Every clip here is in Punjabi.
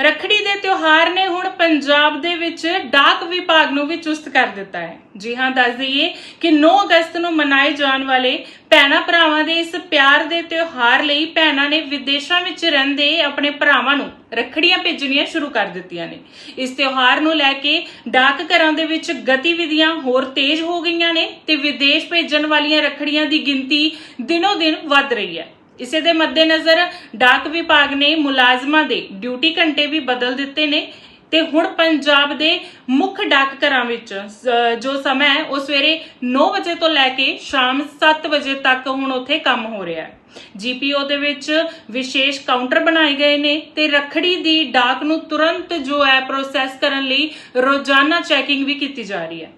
ਰੱਖੜੀ ਦੇ ਤਿਉਹਾਰ ਨੇ ਹੁਣ ਪੰਜਾਬ ਦੇ ਵਿੱਚ ਡਾਕ ਵਿਭਾਗ ਨੂੰ ਵੀ ਚੁਸਤ ਕਰ ਦਿੱਤਾ ਹੈ। ਜੀ ਹਾਂ, ਦੱਸ ਦਈਏ ਕਿ 9 ਅਗਸਤ ਨੂੰ ਮਨਾਏ ਜਾਣ ਵਾਲੇ ਭੈਣਾਂ ਭਰਾਵਾਂ ਦੇ ਇਸ ਪਿਆਰ ਦੇ ਤਿਉਹਾਰ ਲਈ ਭੈਣਾਂ ਨੇ ਵਿਦੇਸ਼ਾਂ ਵਿੱਚ ਰਹਿੰਦੇ ਆਪਣੇ ਭਰਾਵਾਂ ਨੂੰ ਰੱਖੜੀਆਂ ਭੇਜਣੀਆਂ ਸ਼ੁਰੂ ਕਰ ਦਿੱਤੀਆਂ ਨੇ। ਇਸ ਤਿਉਹਾਰ ਨੂੰ ਲੈ ਕੇ ਡਾਕ ਘਰਾਂ ਦੇ ਵਿੱਚ ਗਤੀਵਿਧੀਆਂ ਹੋਰ ਤੇਜ਼ ਹੋ ਗਈਆਂ ਨੇ ਤੇ ਵਿਦੇਸ਼ ਭੇਜਣ ਵਾਲੀਆਂ ਰੱਖੜੀਆਂ ਦੀ ਗਿਣਤੀ ਦਿਨੋ ਦਿਨ ਵੱਧ ਰਹੀ ਹੈ। ਇਸੇ ਦੇ ਮੱਦੇਨਜ਼ਰ ਡਾਕ ਵਿਭਾਗ ਨੇ ਮੁਲਾਜ਼ਮਾਂ ਦੇ ਡਿਊਟੀ ਘੰਟੇ ਵੀ ਬਦਲ ਦਿੱਤੇ ਨੇ ਤੇ ਹੁਣ ਪੰਜਾਬ ਦੇ ਮੁੱਖ ਡਾਕ ਘਰਾਂ ਵਿੱਚ ਸ- ਜੋ ਸਮਾਂ ਹੈ, ਉਹ ਸਵੇਰੇ 9 ਵਜੇ ਤੋਂ ਲੈ ਕੇ ਸ਼ਾਮ 7 ਵਜੇ ਤੱਕ ਹੁਣ ਉੱਥੇ ਕੰਮ ਹੋ ਰਿਹਾ ਹੈ। ਜੀਪੀਓ ਦੇ ਵਿੱਚ ਵਿਸ਼ੇਸ਼ ਕਾਊਂਟਰ ਬਣਾਏ ਗਏ ਨੇ ਤੇ ਰੱਖੜੀ ਦੀ ਡਾਕ ਨੂੰ ਤੁਰੰਤ ਜੋ ਹੈ ਪ੍ਰੋਸੈਸ ਕਰਨ ਲਈ ਰੋਜ਼ਾਨਾ ਚੈਕਿੰਗ ਵੀ ਕੀਤੀ ਜਾ ਰਹੀ ਹੈ।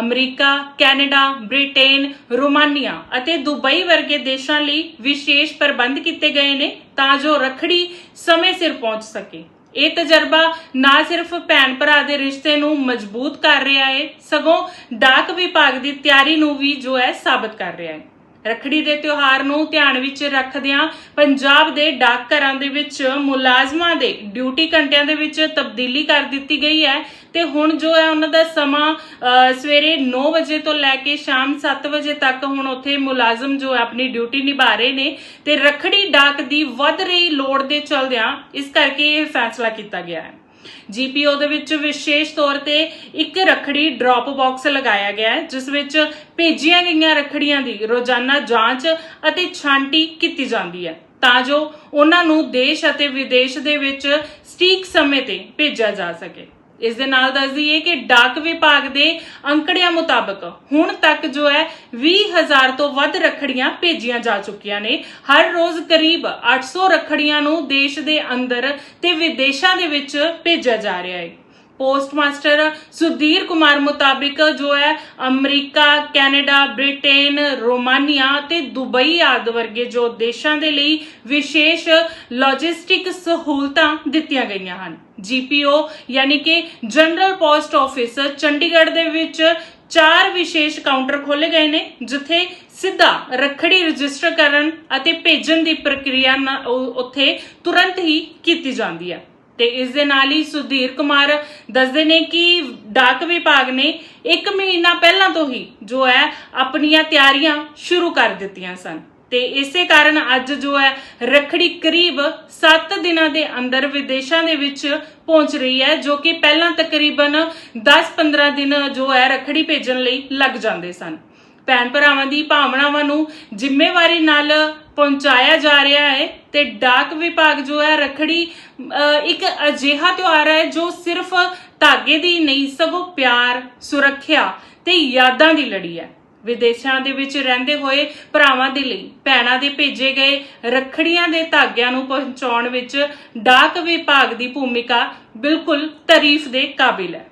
ਅਮਰੀਕਾ, ਕੈਨੇਡਾ, ਬ੍ਰਿਟੇਨ, ਰੋਮਾਨੀਆ ਅਤੇ ਦੁਬਈ ਵਰਗੇ ਦੇਸ਼ਾਂ ਲਈ ਵਿਸ਼ੇਸ਼ ਪ੍ਰਬੰਧ ਕੀਤੇ ਗਏ ਨੇ ਤਾਂ ਜੋ ਰੱਖੜੀ ਸਮੇਂ ਸਿਰ ਪਹੁੰਚ ਸਕੇ। ਇਹ ਤਜਰਬਾ ਨਾ ਸਿਰਫ ਭੈਣ ਭਰਾ ਦੇ ਰਿਸ਼ਤੇ ਨੂੰ ਮਜ਼ਬੂਤ ਕਰ ਰਿਹਾ ਹੈ, ਸਗੋਂ ਡਾਕ ਵਿਭਾਗ ਦੀ ਤਿਆਰੀ ਨੂੰ ਵੀ ਜੋ ਹੈ ਸਾਬਤ ਕਰ ਰਿਹਾ ਹੈ। ਰੱਖੜੀ ਦੇ ਤਿਉਹਾਰ ਨੂੰ ਧਿਆਨ ਵਿੱਚ ਰੱਖਦਿਆਂ ਪੰਜਾਬ ਦੇ ਡਾਕ ਘਰਾਂ ਦੇ ਵਿੱਚ ਮੁਲਾਜ਼ਮਾਂ ਦੇ ਡਿਊਟੀ ਘੰਟਿਆਂ ਦੇ ਵਿੱਚ ਤਬਦੀਲੀ ਕਰ ਦਿੱਤੀ ਗਈ ਹੈ ਤੇ ਹੁਣ ਜੋ ਹੈ ਉਹਨਾਂ ਦਾ ਸਮਾਂ ਸਵੇਰੇ 9 ਵਜੇ ਤੋਂ ਲੈ ਕੇ ਸ਼ਾਮ 7 ਵਜੇ ਤੱਕ ਹੁਣ ਉੱਥੇ ਮੁਲਾਜ਼ਮ ਜੋ ਹੈ ਆਪਣੀ ਡਿਊਟੀ ਨਿਭਾ ਰਹੇ ਨੇ ਤੇ ਰੱਖੜੀ ਡਾਕ ਦੀ ਵੱਧ ਰਹੀ ਲੋੜ ਦੇ ਚਲਦਿਆਂ ਇਸ ਕਰਕੇ ਇਹ ਫੈਸਲਾ ਕੀਤਾ ਗਿਆ ਹੈ। ਜੀਪੀਓ ਦੇ ਵਿੱਚ ਵਿਸ਼ੇਸ਼ ਤੌਰ ਤੇ ਇੱਕ ਰੱਖੜੀ ਡ੍ਰੌਪ ਬਾਕਸ ਲਗਾਇਆ ਗਿਆ ਹੈ, ਜਿਸ ਵਿੱਚ ਭੇਜੀਆਂ ਗਈਆਂ ਰੱਖੜੀਆਂ ਦੀ ਰੋਜ਼ਾਨਾ ਜਾਂਚ ਅਤੇ ਛਾਂਟੀ ਕੀਤੀ ਜਾਂਦੀ ਹੈ। ਤਾਂ ਜੋ ਉਹਨਾਂ ਨੂੰ ਦੇਸ਼ ਅਤੇ ਵਿਦੇਸ਼ ਦੇ ਵਿੱਚ ਸਟੀਕ ਸਮੇਂ ਤੇ ਭੇਜਿਆ ਜਾ ਸਕੇ। ਇਸ ਦੇ ਨਾਲ ਦੱਸ ਦਈਏ ਕਿ ਡਾਕ ਵਿਭਾਗ ਦੇ ਅੰਕੜਿਆਂ ਮੁਤਾਬਕ ਹੁਣ ਤੱਕ ਜੋ ਹੈ 20000 ਤੋਂ ਵੱਧ ਰੱਖੜੀਆਂ ਭੇਜੀਆਂ ਜਾ ਚੁੱਕੀਆਂ ਨੇ। ਹਰ ਰੋਜ਼ ਕਰੀਬ 800 ਰੱਖੜੀਆਂ ਨੂੰ ਦੇਸ਼ ਦੇ ਅੰਦਰ ਤੇ ਵਿਦੇਸ਼ਾਂ ਦੇ ਵਿੱਚ ਭੇਜਿਆ ਜਾ ਰਿਹਾ ਹੈ। ਪੋਸਟਮਾਸਟਰ ਸੁਧੀਰ ਕੁਮਾਰ ਮੁਤਾਬਿਕ ਜੋ ਹੈ ਅਮਰੀਕਾ, ਕੈਨੇਡਾ, ਬ੍ਰਿਟੇਨ, ਰੋਮਾਨੀਆ ਤੇ ਦੁਬਈ ਆਦਿ ਵਰਗੇ ਜੋ ਦੇਸ਼ਾਂ ਦੇ ਲਈ ਵਿਸ਼ੇਸ਼ ਲੌਜਿਸਟਿਕ ਸਹੂਲਤਾਂ ਦਿੱਤੀਆਂ ਗਈਆਂ ਹਨ। ਜੀਪੀਓ ਯਾਨੀ ਕਿ ਜਨਰਲ ਪੋਸਟ ਆਫਿਸ ਚੰਡੀਗੜ੍ਹ ਦੇ ਵਿੱਚ ਚਾਰ ਵਿਸ਼ੇਸ਼ ਕਾਊਂਟਰ ਖੋਲੇ ਗਏ ਨੇ, ਜਿੱਥੇ ਸਿੱਧਾ ਰੱਖੜੀ ਰਜਿਸਟਰ ਕਰਨ ਅਤੇ ਭੇਜਣ ਦੀ ਪ੍ਰਕਿਰਿਆ ਉੱਥੇ ਤੁਰੰਤ ਹੀ ਕੀਤੀ ਜਾਂਦੀ ਹੈ। ਤੇ ਇਸ ਦੇ ਨਾਲ ਹੀ ਸੁਧੀਰ ਕੁਮਾਰ ਦੱਸਦੇ ਨੇ ਕਿ ਡਾਕ ਵਿਭਾਗ ਨੇ 1 ਮਹੀਨਾ ਪਹਿਲਾਂ ਤੋਂ ਹੀ ਜੋ ਹੈ ਆਪਣੀਆਂ ਤਿਆਰੀਆਂ ਸ਼ੁਰੂ ਕਰ ਦਿੱਤੀਆਂ ਸਨ। ਤੇ ਇਸੇ ਕਾਰਨ ਅੱਜ ਜੋ ਹੈ ਰੱਖੜੀ ਕਰੀਬ 7 ਦਿਨਾਂ ਦੇ ਅੰਦਰ ਵਿਦੇਸ਼ਾਂ ਦੇ ਵਿੱਚ ਪਹੁੰਚ ਰਹੀ ਹੈ, ਜੋ ਕਿ ਪਹਿਲਾਂ ਤਕਰੀਬਨ 10-15 ਦਿਨ ਜੋ ਹੈ ਰੱਖੜੀ ਭੇਜਣ ਲਈ ਲੱਗ ਜਾਂਦੇ ਸਨ। ਭੈਣ ਭਰਾਵਾਂ ਦੀ ਭਾਵਨਾਵਾਂ ਨੂੰ ਜ਼ਿੰਮੇਵਾਰੀ ਨਾਲ ਪਹੁੰਚਾਇਆ ਜਾ ਰਿਹਾ ਹੈ ਤੇ ਡਾਕ ਵਿਭਾਗ ਜੋ ਹੈ ਰੱਖੜੀ ਇੱਕ ਅਜਿਹਾ ਤਿਉਹਾਰ ਹੈ ਜੋ ਸਿਰਫ ਧਾਗੇ ਦੀ ਨਹੀਂ, ਸਗੋਂ ਪਿਆਰ, ਸੁਰੱਖਿਆ ਤੇ ਯਾਦਾਂ ਦੀ ਲੜੀ ਹੈ। ਵਿਦੇਸ਼ਾਂ ਦੇ ਵਿੱਚ ਰਹਿੰਦੇ ਹੋਏ ਭਰਾਵਾਂ ਦੇ ਲਈ ਭੈਣਾਂ ਦੇ ਭੇਜੇ ਗਏ ਰੱਖੜੀਆਂ ਦੇ ਧਾਗਿਆਂ ਨੂੰ ਪਹੁੰਚਾਉਣ ਵਿੱਚ ਡਾਕ ਵਿਭਾਗ ਦੀ ਭੂਮਿਕਾ ਬਿਲਕੁਲ ਤਾਰੀਫ ਦੇ ਕਾਬਿਲ ਹੈ।